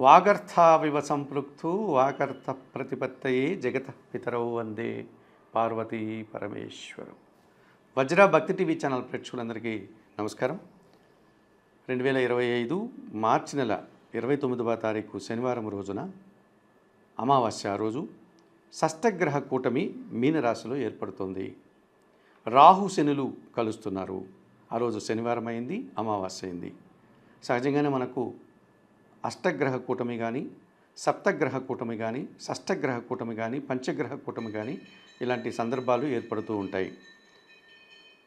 వాగర్థావివ సంపృక్తు వాకర్త ప్రతిపత్తయే జగత పితరవు వందే పార్వతీ పరమేశ్వరం. వజ్ర భక్తి TV channel ప్రేక్షకులందరికీ నమస్కారం. రెండు వేల ఇరవై ఐదు మార్చి నెల ఇరవై తొమ్మిదవ తారీఖు శనివారం రోజున అమావాస్య ఆ రోజు షష్టగ్రహ కూటమి మీనరాశిలో ఏర్పడుతుంది. రాహు శనులు కలుస్తున్నారు. ఆ రోజు శనివారం అయింది అమావాస్య అయింది. సహజంగానే మనకు అష్టగ్రహ కూటమి కానీ సప్తగ్రహ కూటమి కానీ షష్టగ్రహ కూటమి కానీ పంచగ్రహ కూటమి కానీ ఇలాంటి సందర్భాలు ఏర్పడుతూ ఉంటాయి.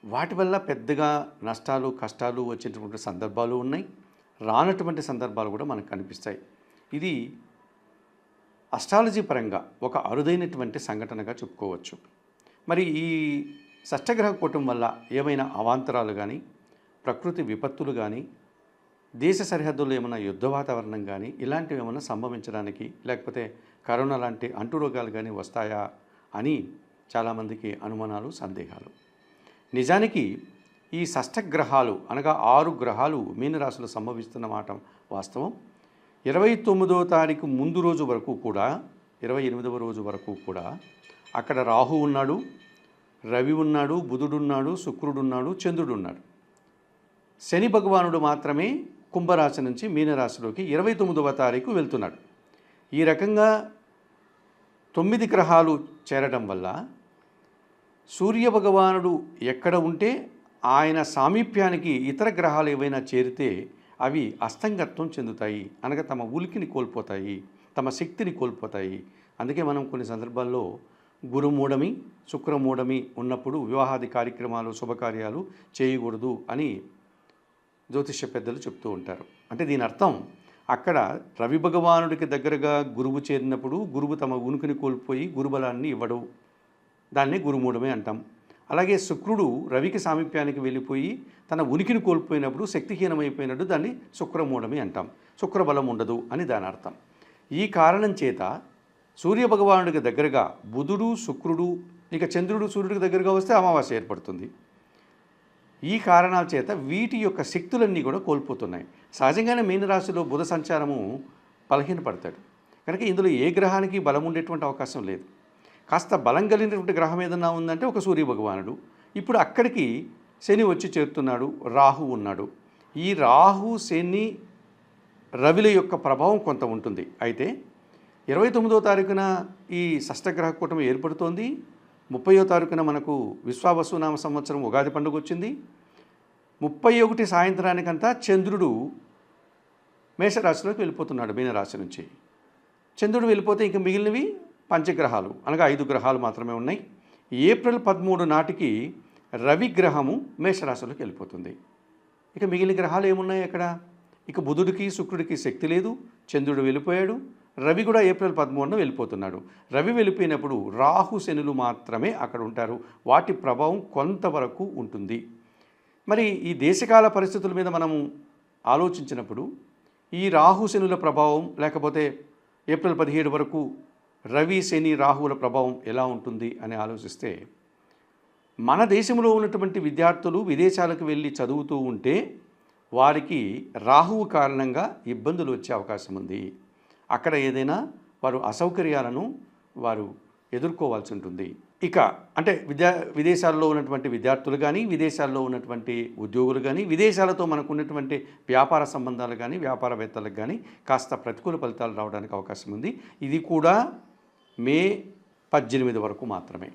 వాటి వల్ల పెద్దగా నష్టాలు కష్టాలు వచ్చేటటువంటి సందర్భాలు ఉన్నాయి. రానటువంటి సందర్భాలు కూడా మనకు కనిపిస్తాయి. ఇది అస్ట్రాలజీ పరంగా ఒక అరుదైనటువంటి సంఘటనగా చెప్పుకోవచ్చు. మరి ఈ షష్టగ్రహ కూటం వల్ల ఏమైనా అవాంతరాలు కానీ ప్రకృతి విపత్తులు కానీ దేశ సరిహద్దుల్లో ఏమైనా యుద్ధ వాతావరణం కానీ ఇలాంటివి ఏమైనా సంభవించడానికి లేకపోతే కరోనా లాంటి అంటురోగాలు కానీ వస్తాయా అని చాలామందికి అనుమానాలు సందేహాలు. నిజానికి ఈ షష్టగ్రహాలు అనగా ఆరు గ్రహాలు మీనరాశులు సంభవిస్తున్న మాట వాస్తవం. ఇరవై తొమ్మిదవ తారీఖు ముందు రోజు వరకు కూడా ఇరవై ఎనిమిదవ రోజు వరకు కూడా అక్కడ రాహు ఉన్నాడు రవి ఉన్నాడు బుధుడున్నాడు శుక్రుడున్నాడు చంద్రుడున్నాడు శని భగవానుడు మాత్రమే కుంభరాశి నుంచి మీనరాశిలోకి ఇరవై తొమ్మిదవ తారీఖు వెళ్తున్నాడు. ఈ రకంగా తొమ్మిది గ్రహాలు చేరడం వల్ల సూర్య భగవానుడు ఎక్కడ ఉంటే ఆయన సామీప్యానికి ఇతర గ్రహాలు ఏవైనా చేరితే అవి అస్తంగత్వం చెందుతాయి. అనగా తమ ఉలికిని కోల్పోతాయి తమ శక్తిని కోల్పోతాయి. అందుకే మనం కొన్ని సందర్భాల్లో గురుమూఢమి శుక్రమూఢమి ఉన్నప్పుడు వివాహాది కార్యక్రమాలు శుభకార్యాలు చేయకూడదు అని జ్యోతిష్య పెద్దలు చెప్తూ ఉంటారు. అంటే దీని అర్థం అక్కడ రవి భగవానుడికి దగ్గరగా గురువు చేరినప్పుడు గురువు తమ ఉనికిని కోల్పోయి గురుబలాన్ని ఇవ్వడు. దాన్ని గురుమూఢమే అంటాం. అలాగే శుక్రుడు రవికి సామీప్యానికి వెళ్ళిపోయి తన ఉనికిని కోల్పోయినప్పుడు శక్తిహీనమైపోయినట్టు దాన్ని శుక్రమూఢమే అంటాం. శుక్రబలం ఉండదు అని దాని అర్థం. ఈ కారణం చేత సూర్య భగవానుడికి దగ్గరగా బుధుడు శుక్రుడు ఇక చంద్రుడు సూర్యుడికి దగ్గరగా వస్తే అమావాస్య ఏర్పడుతుంది. ఈ కారణాల చేత వీటి యొక్క శక్తులన్నీ కూడా కోల్పోతున్నాయి. సహజంగానే మీనరాశిలో బుధ సంచారము బలహీనపడతాడు. కనుక ఇందులో ఏ గ్రహానికి బలం ఉండేటువంటి అవకాశం లేదు. కాస్త బలం కలిగినటువంటి గ్రహం ఏదన్నా ఉందంటే ఒక సూర్య భగవానుడు. ఇప్పుడు అక్కడికి శని వచ్చి చేరుతున్నాడు రాహు ఉన్నాడు. ఈ రాహు శని రవిల యొక్క ప్రభావం కొంత ఉంటుంది. అయితే ఇరవై తొమ్మిదో తారీఖున ఈ షష్టగ్రహ కూటమి ఏర్పడుతోంది. ముప్పయో తారీఖున మనకు విశ్వావసునామ సంవత్సరం ఉగాది పండుగ వచ్చింది. ముప్పై ఒకటి సాయంత్రానికంతా చంద్రుడు మేషరాశిలోకి వెళ్ళిపోతున్నాడు మీనరాశి నుంచి. చంద్రుడు వెళ్ళిపోతే ఇంక మిగిలినవి పంచగ్రహాలు అనగా ఐదు గ్రహాలు మాత్రమే ఉన్నాయి. ఏప్రిల్ పదమూడు నాటికి రవి గ్రహము మేషరాశిలోకి వెళ్ళిపోతుంది. ఇక మిగిలిన గ్రహాలు ఏమున్నాయి అక్కడ? ఇక బుధుడికి శుక్రుడికి శక్తి లేదు. చంద్రుడు వెళ్ళిపోయాడు. రవి కూడా ఏప్రిల్ పదమూడున వెళ్ళిపోతున్నాడు. రవి వెళ్ళిపోయినప్పుడు రాహు శనులు మాత్రమే అక్కడ ఉంటారు. వాటి ప్రభావం కొంతవరకు ఉంటుంది. మరి ఈ దేశకాల పరిస్థితుల మీద మనము ఆలోచించినప్పుడు ఈ రాహు శనుల ప్రభావం లేకపోతే ఏప్రిల్ పదిహేడు వరకు రవి శని రాహువుల ప్రభావం ఎలా ఉంటుంది అని ఆలోచిస్తే మన దేశంలో ఉన్నటువంటి విద్యార్థులు విదేశాలకు వెళ్ళి చదువుతూ ఉంటే వారికి రాహువు కారణంగా ఇబ్బందులు వచ్చే అవకాశం ఉంది. అక్కడ ఏదైనా వారు అసౌకర్యాలను వారు ఎదుర్కోవాల్సి ఉంటుంది. ఇక అంటే విద్యా విదేశాల్లో ఉన్నటువంటి విద్యార్థులు కానీ విదేశాల్లో ఉన్నటువంటి ఉద్యోగులు కానీ విదేశాలతో మనకు ఉన్నటువంటి వ్యాపార సంబంధాలు కానీ వ్యాపారవేత్తలకు కానీ కాస్త ప్రతికూల ఫలితాలు రావడానికి అవకాశం ఉంది. ఇది కూడా మే పద్దెనిమిది వరకు మాత్రమే.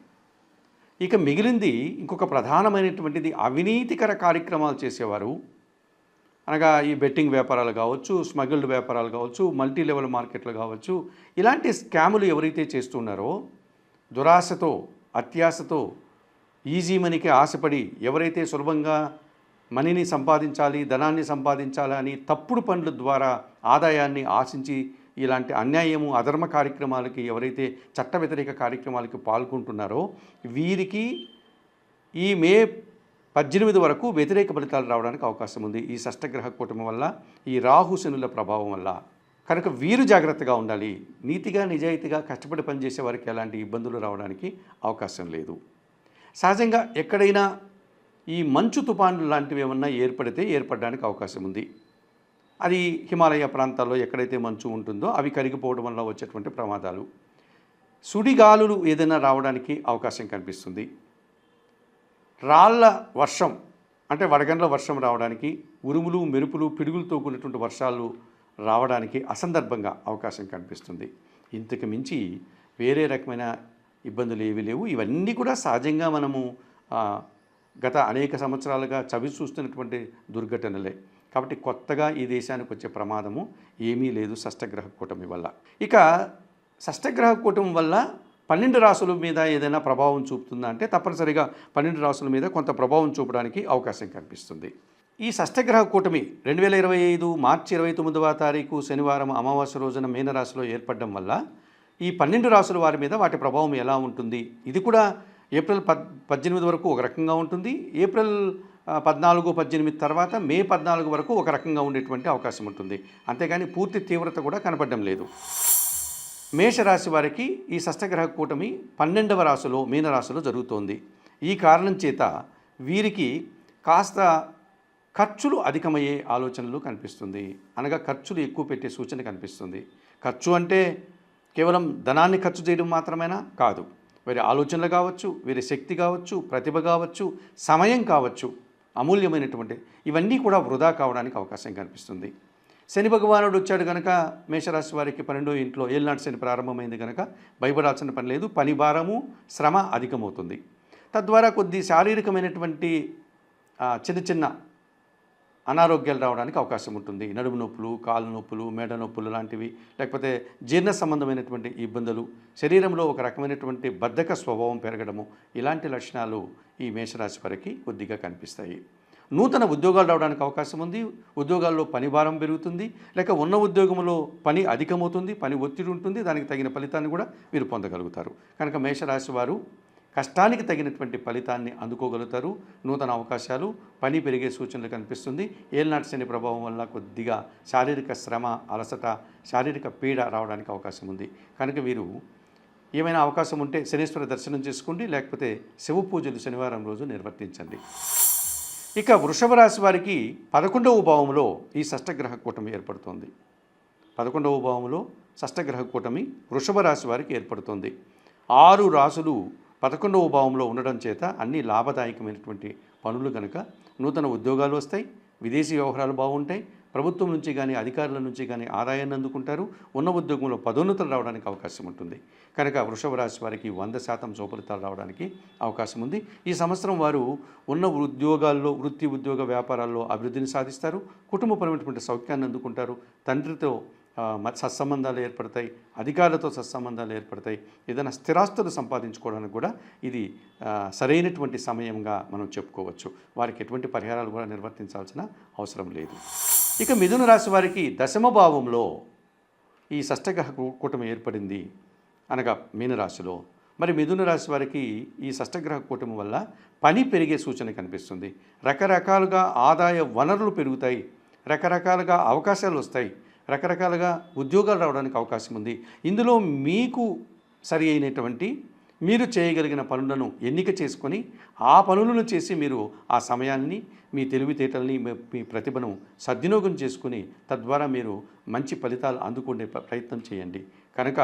ఇక మిగిలింది ఇంకొక ప్రధానమైనటువంటిది అవినీతికర కార్యక్రమాలు చేసేవారు. అనగా ఈ బెట్టింగ్ వ్యాపారాలు కావచ్చు స్మగిల్డ్ వ్యాపారాలు కావచ్చు మల్టీ లెవెల్ మార్కెట్లు కావచ్చు ఇలాంటి స్కాములు ఎవరైతే చేస్తున్నారో దురాశతో అత్యాశతో ఈజీ మనీకి ఆశపడి ఎవరైతే సులభంగా మనీని సంపాదించాలి ధనాన్ని సంపాదించాలి అని తప్పుడు పనుల ద్వారా ఆదాయాన్ని ఆశించి ఇలాంటి అన్యాయము అధర్మ కార్యక్రమాలకి ఎవరైతే చట్ట వ్యతిరేక కార్యక్రమాలకి పాల్గొంటున్నారో వీరికి ఈ మే పద్దెనిమిది వరకు వ్యతిరేక ఫలితాలు రావడానికి అవకాశం ఉంది. ఈ షష్టగ్రహ కూటమి వల్ల ఈ రాహు శనుల ప్రభావం వల్ల. కనుక వీరు జాగ్రత్తగా ఉండాలి. నీతిగా నిజాయితీగా కష్టపడి పనిచేసే వారికి ఎలాంటి ఇబ్బందులు రావడానికి అవకాశం లేదు. సహజంగా ఎక్కడైనా ఈ మంచు తుఫాన్లు లాంటివి ఏమన్నా ఏర్పడితే ఏర్పడడానికి అవకాశం ఉంది. అది హిమాలయ ప్రాంతాల్లో ఎక్కడైతే మంచు ఉంటుందో అవి కరిగిపోవడం వల్ల వచ్చేటువంటి ప్రమాదాలు. సుడిగాలులు ఏదైనా రావడానికి అవకాశం కనిపిస్తుంది. రాళ్ళ వర్షం అంటే వడగండ్ల వర్షం రావడానికి ఉరుములు మెరుపులు పిడుగులతో కూడినటువంటి వర్షాలు రావడానికి అసందర్భంగా అవకాశం కనిపిస్తుంది. ఇంతకు మించి వేరే రకమైన ఇబ్బందులు ఏవి లేవు. ఇవన్నీ కూడా సహజంగా మనము గత అనేక సంవత్సరాలుగా చవి చూస్తున్నటువంటి దుర్ఘటనలే. కాబట్టి కొత్తగా ఈ దేశానికి వచ్చే ప్రమాదము ఏమీ లేదు షష్టగ్రహ కూటమి వల్ల. ఇక షష్టగ్రహ కూటమి వల్ల పన్నెండు రాసుల మీద ఏదైనా ప్రభావం చూపుతుందా అంటే తప్పనిసరిగా పన్నెండు రాసుల మీద కొంత ప్రభావం చూపడానికి అవకాశం కనిపిస్తుంది. ఈ షష్టగ్రహ కూటమి రెండు వేల ఇరవై ఐదు మార్చి ఇరవై తొమ్మిదవ తారీఖు శనివారం అమావాస్య రోజున మీనరాశిలో ఏర్పడడం వల్ల ఈ పన్నెండు రాసుల వారి మీద వాటి ప్రభావం ఎలా ఉంటుంది? ఇది కూడా ఏప్రిల్ పద్ పద్దెనిమిది వరకు ఒక రకంగా ఉంటుంది. ఏప్రిల్ పద్నాలుగు పద్దెనిమిది తర్వాత మే పద్నాలుగు వరకు ఒక రకంగా ఉండేటువంటి అవకాశం ఉంటుంది. అంతేగాని పూర్తి తీవ్రత కూడా కనపడడం లేదు. మేషరాశి వారికి ఈ షష్టగ్రహ కూటమి పన్నెండవ రాశిలో మీనరాశిలో జరుగుతోంది. ఈ కారణం చేత వీరికి కాస్త ఖర్చులు అధికమయ్యే ఆలోచనలు కనిపిస్తుంది. అనగా ఖర్చులు ఎక్కువ పెట్టే సూచన కనిపిస్తుంది. ఖర్చు అంటే కేవలం ధనాన్ని ఖర్చు చేయడం మాత్రమేనా? కాదు. వీరి ఆలోచనలు కావచ్చు వీరి శక్తి కావచ్చు ప్రతిభ కావచ్చు సమయం కావచ్చు అమూల్యమైనటువంటి ఇవన్నీ కూడా వృధా కావడానికి అవకాశం కనిపిస్తుంది. శని భగవానుడు వచ్చాడు కనుక మేషరాశి వారికి పన్నెండో ఇంట్లో ఏళ్ళనాటి శని ప్రారంభమైంది కనుక భయపడాల్సిన పని లేదు పని భారము శ్రమ అధికమవుతుంది. తద్వారా కొద్ది శారీరకమైనటువంటి చిన్న చిన్న అనారోగ్యాలు రావడానికి అవకాశం ఉంటుంది. నడుము నొప్పులు కాలు నొప్పులు మెడ నొప్పులు లాంటివి లేకపోతే జీర్ణ సంబంధమైనటువంటి ఇబ్బందులు శరీరంలో ఒక రకమైనటువంటి బద్ధక స్వభావం పెరగడము ఇలాంటి లక్షణాలు ఈ మేషరాశి వారికి కొద్దిగా కనిపిస్తాయి. నూతన ఉద్యోగాలు రావడానికి అవకాశం ఉంది. ఉద్యోగాల్లో పని భారం పెరుగుతుంది. లేక ఉన్న ఉద్యోగంలో పని అధికమవుతుంది పని ఒత్తిడి ఉంటుంది. దానికి తగిన ఫలితాన్ని కూడా మీరు పొందగలుగుతారు. కనుక మేషరాశి వారు కష్టానికి తగినటువంటి ఫలితాన్ని అందుకోగలుగుతారు. నూతన అవకాశాలు పని పెరిగే సూచనలు కనిపిస్తుంది. ఏలినాటి శని ప్రభావం వల్ల కొద్దిగా శారీరక శ్రమ అలసట శారీరక పీడ రావడానికి అవకాశం ఉంది. కనుక వీరు ఏమైనా అవకాశం ఉంటే శనీశ్వర దర్శనం చేసుకోండి. లేకపోతే శివ పూజలు శనివారం రోజు నిర్వర్తించండి. ఇక వృషభ రాశి వారికి పదకొండవ భావంలో ఈ షష్టగ్రహ కూటమి ఏర్పడుతోంది. పదకొండవ భావంలో షష్టగ్రహ కూటమి వృషభ రాశి వారికి ఏర్పడుతుంది. ఆరు రాసులు పదకొండవ భావంలో ఉండడం చేత అన్ని లాభదాయకమైనటువంటి పనులు కనుక నూతన ఉద్యోగాలు వస్తాయి విదేశీ వ్యవహారాలు బాగుంటాయి ప్రభుత్వం నుంచి కానీ అధికారుల నుంచి కానీ ఆదాయాన్ని అందుకుంటారు. ఉన్న ఉద్యోగంలో పదోన్నతులు రావడానికి అవకాశం ఉంటుంది. కనుక వృషభ రాశి వారికి వంద శాతం సోఫలితాలు రావడానికి అవకాశం ఉంది. ఈ సంవత్సరం వారు ఉన్న ఉద్యోగాల్లో వృత్తి ఉద్యోగ వ్యాపారాల్లో అభివృద్ధిని సాధిస్తారు. కుటుంబపరమైనటువంటి సౌఖ్యాన్ని అందుకుంటారు. తండ్రితో సత్సంబంధాలు ఏర్పడతాయి అధికారులతో సత్సంబంధాలు ఏర్పడతాయి ఏదైనా స్థిరాస్తులు సంపాదించుకోవడానికి కూడా ఇది సరైనటువంటి సమయంగా మనం చెప్పుకోవచ్చు. వారికి ఎటువంటి పరిహారాలు కూడా నిర్వర్తించాల్సిన అవసరం లేదు. ఇక మిథున రాశి వారికి దశమ భావంలో ఈ షష్టగ్రహ కూటమి ఏర్పడింది అనగా మీనరాశిలో మరి మిథున రాశి వారికి ఈ షష్టగ్రహ కూటమి వల్ల పని పెరిగే సూచన కనిపిస్తుంది. రకరకాలుగా ఆదాయ వనరులు పెరుగుతాయి రకరకాలుగా అవకాశాలు వస్తాయి. రకరకాలుగా ఉద్యోగాలు రావడానికి అవకాశం ఉంది. ఇందులో మీకు సరి అయినటువంటి మీరు చేయగలిగిన పనులను ఎన్నిక చేసుకొని ఆ పనులను చేసి మీరు ఆ సమయాన్ని మీ తెలివితేటల్ని మీ- ప్రతిభను సద్వినియోగం చేసుకుని తద్వారా మీరు మంచి ఫలితాలు అందుకునే ప్ర- ప్రయత్నం చేయండి. కనుక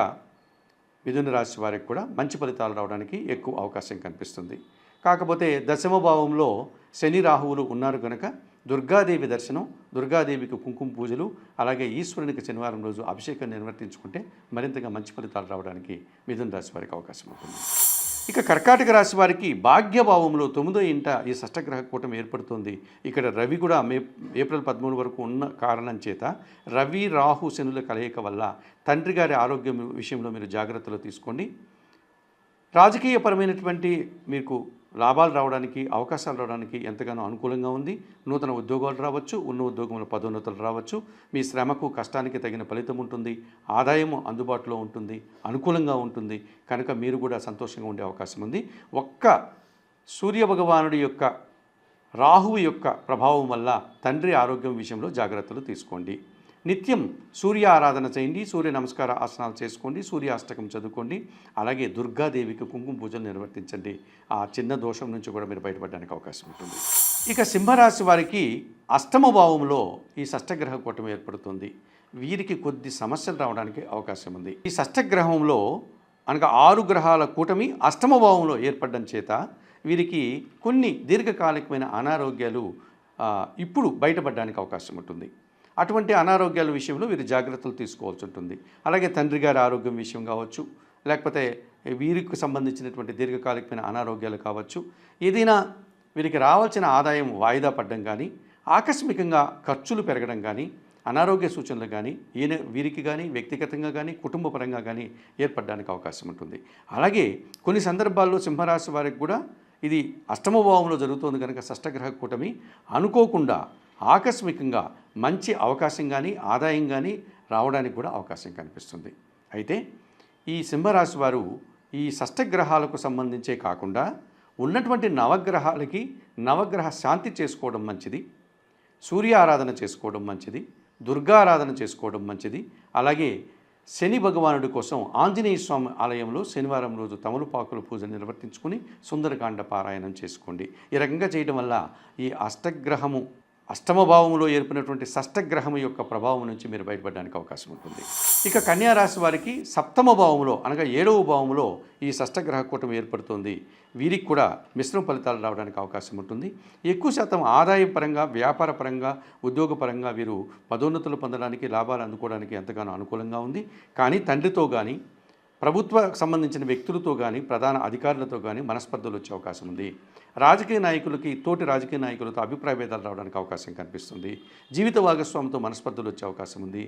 మిథున రాశి వారికి కూడా మంచి ఫలితాలు రావడానికి ఎక్కువ అవకాశం కనిపిస్తుంది. కాకపోతే దశమ భావంలో శని రాహువులు ఉన్నారు కనుక దుర్గాదేవి దర్శనం దుర్గాదేవికి కుంకుమ పూజలు అలాగే ఈశ్వరునికి శనివారం రోజు అభిషేకం నిర్వర్తించుకుంటే మరింతగా మంచి ఫలితాలు రావడానికి మిథున రాశి వారికి అవకాశం ఉంటుంది. ఇక కర్కాటక రాశి వారికి భాగ్యభావంలో తొమ్మిదో ఇంట ఈ షష్టగ్రహ కూటమి ఏర్పడుతుంది. ఇక్కడ రవి కూడా మే ఏప్రిల్ పదమూడు వరకు ఉన్న కారణం చేత రవి రాహు శనుల కలయిక వల్ల తండ్రి గారి ఆరోగ్యం విషయంలో మీరు జాగ్రత్తలు తీసుకోండి. రాజకీయపరమైనటువంటి మీకు లాభాలు రావడానికి అవకాశాలు రావడానికి ఎంతగానో అనుకూలంగా ఉంది. నూతన ఉద్యోగాలు రావచ్చు ఉన్న ఉద్యోగంలో పదోన్నతులు రావచ్చు. మీ శ్రమకు కష్టానికి తగిన ఫలితం ఉంటుంది. ఆదాయము అందుబాటులో ఉంటుంది. అనుకూలంగా ఉంటుంది. కనుక మీరు కూడా సంతోషంగా ఉండే అవకాశం ఉంది. ఒక్క సూర్య భగవానుడి యొక్క రాహువు యొక్క ప్రభావం వల్ల తండ్రి ఆరోగ్యం విషయంలో జాగ్రత్తలు తీసుకోండి. నిత్యం సూర్య ఆరాధన చేయండి సూర్య నమస్కార ఆసనాలు చేసుకోండి సూర్యాష్టకం చదువుకోండి అలాగే దుర్గాదేవికి కుంకుమ పూజలు నిర్వర్తించండి. ఆ చిన్న దోషం నుంచి కూడా మీరు బయటపడడానికి అవకాశం ఉంటుంది. ఇక సింహరాశి వారికి అష్టమ భావంలో ఈ షష్టగ్రహ కూటమి ఏర్పడుతుంది. వీరికి కొద్ది సమస్యలు రావడానికి అవకాశం ఉంది. ఈ షష్టగ్రహంలో అనగా ఆరు గ్రహాల కూటమి అష్టమ భావంలో ఏర్పడడం చేత వీరికి కొన్ని దీర్ఘకాలికమైన అనారోగ్యాలు ఇప్పుడు బయటపడడానికి అవకాశం ఉంటుంది. అటువంటి అనారోగ్యాల విషయంలో వీరు జాగ్రత్తలు తీసుకోవాల్సి ఉంటుంది. అలాగే తండ్రి గారి ఆరోగ్యం విషయం కావచ్చు లేకపోతే వీరికి సంబంధించినటువంటి దీర్ఘకాలికమైన అనారోగ్యాలు కావచ్చు. ఏదైనా వీరికి రావాల్సిన ఆదాయం వాయిదా పడడం కానీ ఆకస్మికంగా ఖర్చులు పెరగడం కానీ అనారోగ్య సూచనలు కానీ ఈయన వీరికి కానీ వ్యక్తిగతంగా కానీ కుటుంబ పరంగా కానీ ఏర్పడడానికి అవకాశం ఉంటుంది. అలాగే కొన్ని సందర్భాల్లో సింహరాశి వారికి కూడా ఇది అష్టమ భావంలో జరుగుతోంది కనుక షష్టగ్రహ కూటమి అనుకోకుండా ఆకస్మికంగా మంచి అవకాశం కానీ ఆదాయం కానీ రావడానికి కూడా అవకాశం కనిపిస్తుంది. అయితే ఈ సింహరాశి వారు ఈ షష్టగ్రహాలకు సంబంధించే కాకుండా ఉన్నటువంటి నవగ్రహాలకి నవగ్రహ శాంతి చేసుకోవడం మంచిది. సూర్య ఆరాధన చేసుకోవడం మంచిది. దుర్గా ఆరాధన చేసుకోవడం మంచిది. అలాగే శని భగవానుడి కోసం ఆంజనేయ స్వామి ఆలయంలో శనివారం రోజు తమలపాకుల పూజ నిర్వర్తించుకుని సుందరకాండ పారాయణం చేసుకోండి. ఈ రకంగా చేయడం వల్ల ఈ అష్టగ్రహము అష్టమ భావంలో ఏర్పడినటువంటి షష్టగ్రహం యొక్క ప్రభావం నుంచి మీరు బయటపడడానికి అవకాశం ఉంటుంది. ఇక కన్యారాశి వారికి సప్తమ భావంలో అనగా ఏడవ భావంలో ఈ షష్టగ్రహ కూటమి ఏర్పడుతుంది. వీరికి కూడా మిశ్రమ ఫలితాలు రావడానికి అవకాశం ఉంటుంది. ఎక్కువ శాతం ఆదాయ పరంగా వ్యాపార పరంగా ఉద్యోగపరంగా వీరు పదోన్నతులు పొందడానికి లాభాలు అందుకోవడానికి ఎంతగానో అనుకూలంగా ఉంది. కానీ తండ్రితో కానీ ప్రభుత్వ సంబంధించిన వ్యక్తులతో కానీ ప్రధాన అధికారులతో కానీ మనస్పర్ధలు వచ్చే అవకాశం ఉంది. రాజకీయ నాయకులకి తోటి రాజకీయ నాయకులతో అభిప్రాయ భేదాలు రావడానికి అవకాశం కనిపిస్తుంది. జీవిత భాగస్వామితో మనస్పర్ధలు వచ్చే అవకాశం ఉంది.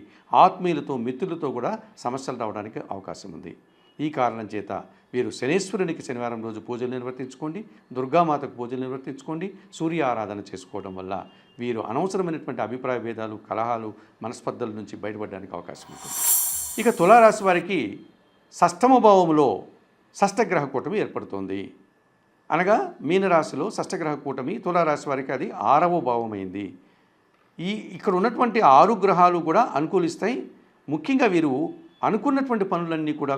ఆత్మీయులతో మిత్రులతో కూడా సమస్యలు రావడానికి అవకాశం ఉంది. ఈ కారణం చేత వీరు శనేశ్వరునికి శనివారం రోజు పూజలు నిర్వర్తించుకోండి దుర్గామాతకు పూజలు నిర్వర్తించుకోండి సూర్య ఆరాధన చేసుకోవడం వల్ల వీరు అనవసరమైనటువంటి అభిప్రాయ భేదాలు కలహాలు మనస్పర్ధల నుంచి బయటపడడానికి అవకాశం ఉంటుంది. ఇక తులారాశి వారికి షష్టమ భావంలో షష్టగ్రహ కూటమి ఏర్పడుతోంది. అనగా మీనరాశిలో షష్టగ్రహ కూటమి తులారాశి వారికి అది ఆరవ భావమైంది. ఈ ఇక్కడ ఉన్నటువంటి ఆరు గ్రహాలు కూడా అనుకూలిస్తాయి. ముఖ్యంగా వీరు అనుకున్నటువంటి పనులన్నీ కూడా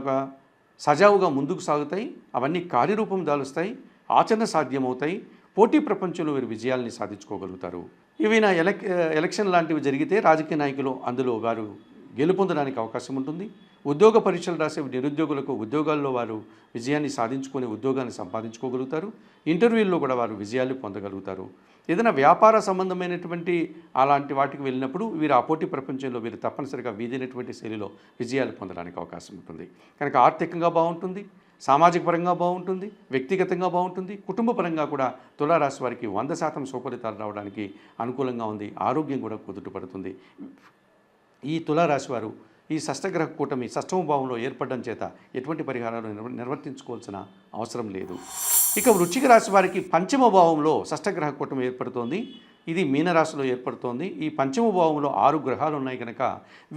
సజావుగా ముందుకు సాగుతాయి. అవన్నీ కార్యరూపం దాలుస్తాయి. ఆచరణ సాధ్యమవుతాయి. పోటీ ప్రపంచంలో వీరు విజయాల్ని సాధించుకోగలుగుతారు. ఇవి నా ఎలక్ ఎలక్షన్ లాంటివి జరిగితే రాజకీయ నాయకులు అందులో వారు గెలుపొందడానికి అవకాశం ఉంటుంది. ఉద్యోగ పరీక్షలు రాసే నిరుద్యోగులకు ఉద్యోగాల్లో వారు విజయాన్ని సాధించుకొని ఉద్యోగాన్ని సంపాదించుకోగలుగుతారు. ఇంటర్వ్యూల్లో కూడా వారు విజయాలు పొందగలుగుతారు. ఏదైనా వ్యాపార సంబంధమైనటువంటి అలాంటి వాటికి వెళ్ళినప్పుడు వీరు ఆ పోటీ ప్రపంచంలో వీరు తప్పనిసరిగా వీధినటువంటి శైలిలో విజయాలు పొందడానికి అవకాశం ఉంటుంది. కనుక ఆర్థికంగా బాగుంటుంది సామాజిక పరంగా బాగుంటుంది వ్యక్తిగతంగా బాగుంటుంది కుటుంబ పరంగా కూడా తులారాశి వారికి వంద శాతం సుఫలితాలు రావడానికి అనుకూలంగా ఉంది ఆరోగ్యం కూడా కుదుటపడుతుంది ఈ తులారాశి వారు ఈ షష్టగ్రహ కూటమి షష్టమ భావంలో ఏర్పడడం చేత ఎటువంటి పరిహారాలు నిర్వర్తించుకోవాల్సిన అవసరం లేదు. ఇక వృచ్చిక రాశి వారికి పంచమ భావంలో షష్టగ్రహ కూటమి ఏర్పడుతోంది. ఇది మీనరాశిలో ఏర్పడుతోంది. ఈ పంచమ భావంలో ఆరు గ్రహాలు ఉన్నాయి కనుక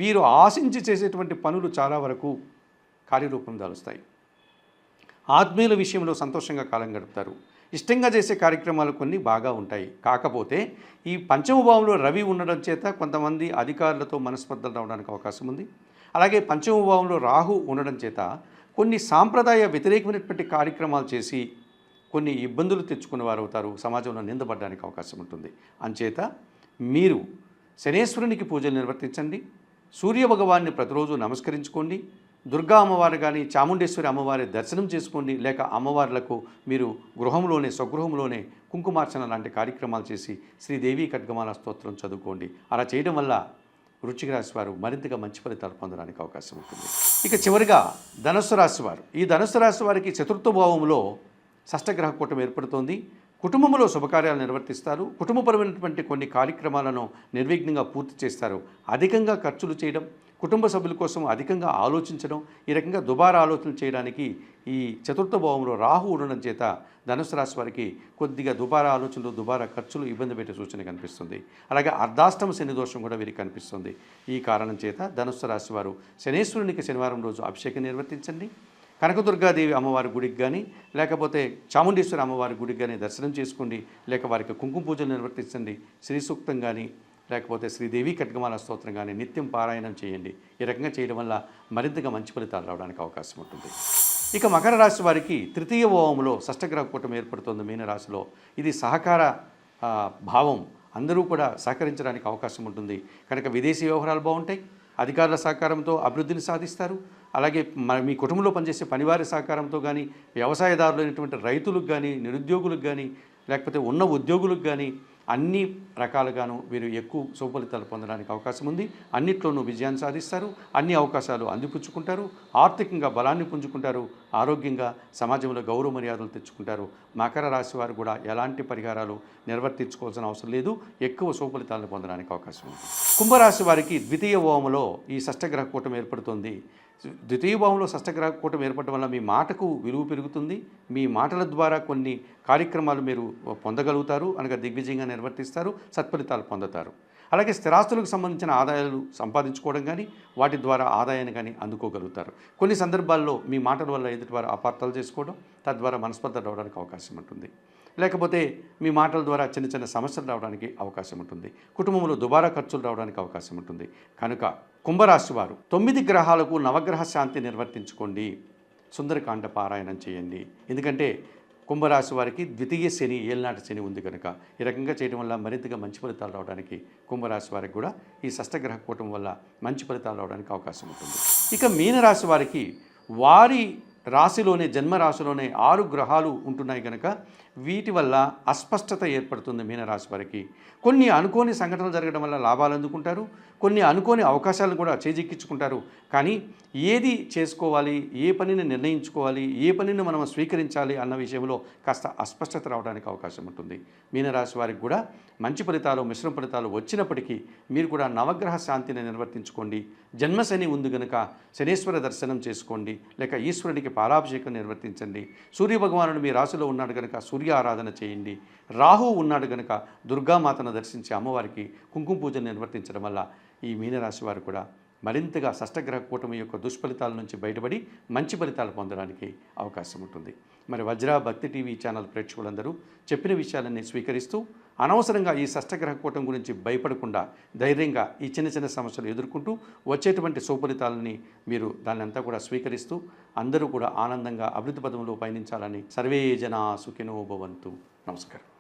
వీరు ఆశించి చేసేటువంటి పనులు చాలా వరకు కార్యరూపం దాలుస్తాయి. ఆత్మీయుల విషయంలో సంతోషంగా కాలం గడుపుతారు. ఇష్టంగా చేసే కార్యక్రమాలు కొన్ని బాగా ఉంటాయి. కాకపోతే ఈ పంచమభావంలో రవి ఉండడం చేత కొంతమంది అధికారులతో మనస్పర్ధలు రావడానికి అవకాశం ఉంది. అలాగే పంచమభావంలో రాహు ఉండడం చేత కొన్ని సాంప్రదాయ వ్యతిరేకమైనటువంటి కార్యక్రమాలు చేసి కొన్ని ఇబ్బందులు తెచ్చుకునే వారు అవుతారు. సమాజంలో నిందపడడానికి అవకాశం ఉంటుంది. అంచేత మీరు శనేశ్వరునికి పూజలు నిర్వర్తించండి. సూర్య భగవాన్ని ప్రతిరోజు నమస్కరించుకోండి. దుర్గా అమ్మవారు కానీ చాముండేశ్వరి అమ్మవారి దర్శనం చేసుకోండి. లేక అమ్మవార్లకు మీరు గృహంలోనే స్వగృహంలోనే కుంకుమార్చన లాంటి కార్యక్రమాలు చేసి శ్రీదేవి ఖడ్గమాల స్తోత్రం చదువుకోండి. అలా చేయడం వల్ల వృశ్చిక రాశి వారు మరింతగా మంచి ఫలితాలు పొందడానికి అవకాశం ఉంటుంది. ఇక చివరిగా ధనుసు రాశి వారు. ఈ ధనుసు రాశి వారికి చతుర్థ భావంలో షష్టగ్రహ కూటమి ఏర్పడుతోంది. కుటుంబంలో శుభకార్యాలు నిర్వర్తిస్తారు. కుటుంబపరమైనటువంటి కొన్ని కార్యక్రమాలను నిర్విఘ్నంగా పూర్తి చేస్తారు. అధికంగా ఖర్చులు చేయడం కుటుంబ సభ్యుల కోసం అధికంగా ఆలోచించడం ఈ రకంగా దుబారా ఆలోచనలు చేయడానికి ఈ చతుర్థ భావంలో రాహు ఉండడం చేత ధనుసు రాశి వారికి కొద్దిగా దుబారా ఆలోచనలు దుబారా ఖర్చులు ఇబ్బంది పెట్టే సూచన కనిపిస్తుంది. అలాగే అర్ధాష్టమ శని దోషం కూడా వీరికి కనిపిస్తుంది. ఈ కారణం చేత ధనుసు రాశి వారు శనేశ్వరునికి శనివారం రోజు అభిషేకం నిర్వర్తించండి. కనకదుర్గాదేవి అమ్మవారి గుడికి కానీ లేకపోతే చాముండేశ్వరి అమ్మవారి గుడికి కానీ దర్శనం చేసుకోండి. లేక వారికి కుంకుమ పూజలు నిర్వర్తించండి. శ్రీ సూక్తం కానీ లేకపోతే శ్రీదేవి కట్గమాల స్తోత్రం కానీ నిత్యం పారాయణం చేయండి. ఈ రకంగా చేయడం వల్ల మరింతగా మంచి ఫలితాలు రావడానికి అవకాశం ఉంటుంది. ఇక మకర రాశి వారికి తృతీయ భావంలో షష్టగ్రహ కూటమి ఏర్పడుతుంది మీనరాశిలో ఇది సహకార భావం. అందరూ కూడా సహకరించడానికి అవకాశం ఉంటుంది. కనుక విదేశీ వ్యవహారాలు బాగుంటాయి. అధికారుల సహకారంతో అభివృద్ధిని సాధిస్తారు. అలాగే మీ కుటుంబంలో పనిచేసే పనివారి సహకారంతో కానీ వ్యవసాయదారులైనటువంటి రైతులకు కానీ నిరుద్యోగులకు కానీ లేకపోతే ఉన్న ఉద్యోగులకు కానీ అన్ని రకాలుగాను వీరు ఎక్కువ సుఫలితాలు పొందడానికి అవకాశం ఉంది. అన్నిట్లోనూ విజయాన్ని సాధిస్తారు. అన్ని అవకాశాలు అందిపుచ్చుకుంటారు. ఆర్థికంగా బలాన్ని పుంజుకుంటారు. ఆరోగ్యంగా సమాజంలో గౌరవ మర్యాదలు తెచ్చుకుంటారు. మకర రాశి వారు కూడా ఎలాంటి పరిహారాలు నిర్వర్తించుకోవాల్సిన అవసరం లేదు. ఎక్కువ సుఫలితాలను పొందడానికి అవకాశం ఉంది. కుంభరాశి వారికి ద్వితీయ ఓమలో ఈ షష్టగ్రహ కూటమి ఏర్పడుతుంది. ద్వితీయ భావంలో షష్టగ్రహ కూటమి ఏర్పడటం వల్ల మీ మాటకు విలువ పెరుగుతుంది. మీ మాటల ద్వారా కొన్ని కార్యక్రమాలు మీరు పొందగలుగుతారు. అనగా దిగ్విజయంగా నిర్వర్తిస్తారు. సత్ఫలితాలు పొందుతారు. అలాగే స్థిరాస్తులకు సంబంధించిన ఆదాయాలు సంపాదించుకోవడం కానీ వాటి ద్వారా ఆదాయాన్ని కానీ అందుకోగలుగుతారు. కొన్ని సందర్భాల్లో మీ మాటల వల్ల ఎదుటివారు అపార్థాలు చేసుకోవడం తద్వారా మనస్పర్ధ రావడానికి అవకాశం ఉంటుంది. లేకపోతే మీ మాటల ద్వారా చిన్న చిన్న సమస్యలు రావడానికి అవకాశం ఉంటుంది. కుటుంబంలో దుబారా ఖర్చులు రావడానికి అవకాశం ఉంటుంది. కనుక కుంభరాశి వారు తొమ్మిది గ్రహాలకు నవగ్రహ శాంతి నిర్వర్తించుకోండి. సుందరకాండ పారాయణం చేయండి. ఎందుకంటే కుంభరాశి వారికి ద్వితీయ శని ఏళ్ళనాటి శని ఉంది కనుక ఈ రకంగా చేయడం వల్ల మరింతగా మంచి ఫలితాలు రావడానికి కుంభరాశి వారికి కూడా ఈ షష్టగ్రహ కూటం వల్ల మంచి ఫలితాలు రావడానికి అవకాశం ఉంటుంది. ఇక మీనరాశి వారికి వారి రాశిలోనే జన్మరాశిలోనే ఆరు గ్రహాలు ఉంటున్నాయి కనుక వీటి వల్ల అస్పష్టత ఏర్పడుతుంది మీనరాశి వారికి. కొన్ని అనుకోని సంఘటనలు జరగడం వల్ల లాభాలు అందుకుంటారు కొన్ని అనుకోని అవకాశాలను కూడా చేజిక్కించుకుంటారు. కానీ ఏది చేసుకోవాలి ఏ పనిని నిర్ణయించుకోవాలి ఏ పనిని మనం స్వీకరించాలి అన్న విషయంలో కాస్త అస్పష్టత రావడానికి అవకాశం ఉంటుంది. మీనరాశి వారికి కూడా మంచి ఫలితాలు మిశ్రమ ఫలితాలు వచ్చినప్పటికీ మీరు కూడా నవగ్రహ శాంతిని నిర్వర్తించుకోండి. జన్మశని ఉంది గనుక శనీశ్వర దర్శనం చేసుకోండి. లేక ఈశ్వరుడికి పాలాభిషేకం నిర్వర్తించండి. సూర్య భగవానుడు మీ రాశిలో ఉన్నాడు కనుక సూర్య ఆరాధన చేయండి. రాహు ఉన్నాడు కనుక దుర్గామాతను దర్శించి అమ్మవారికి కుంకుమ పూజను నిర్వర్తించడం వల్ల ఈ మీనరాశి వారు కూడా మరింతగా షష్టగ్రహ కూటమి యొక్క దుష్ఫలితాల నుంచి బయటపడి మంచి ఫలితాలు పొందడానికి అవకాశం ఉంటుంది. మరి వజ్ర భక్తి టీవీ ఛానల్ ప్రేక్షకులందరూ చెప్పిన విషయాలన్నీ స్వీకరిస్తూ అనవసరంగా ఈ షష్టగ్రహ కూటం గురించి భయపడకుండా ధైర్యంగా ఈ చిన్న చిన్న సమస్యలు ఎదుర్కొంటూ వచ్చేటువంటి సుఫలితాలని మీరు దాన్ని అంతా కూడా స్వీకరిస్తూ అందరూ కూడా ఆనందంగా అభివృద్ధి పదంలో పయనించాలని సర్వే జనా సుఖినో భవంతు. నమస్కారం.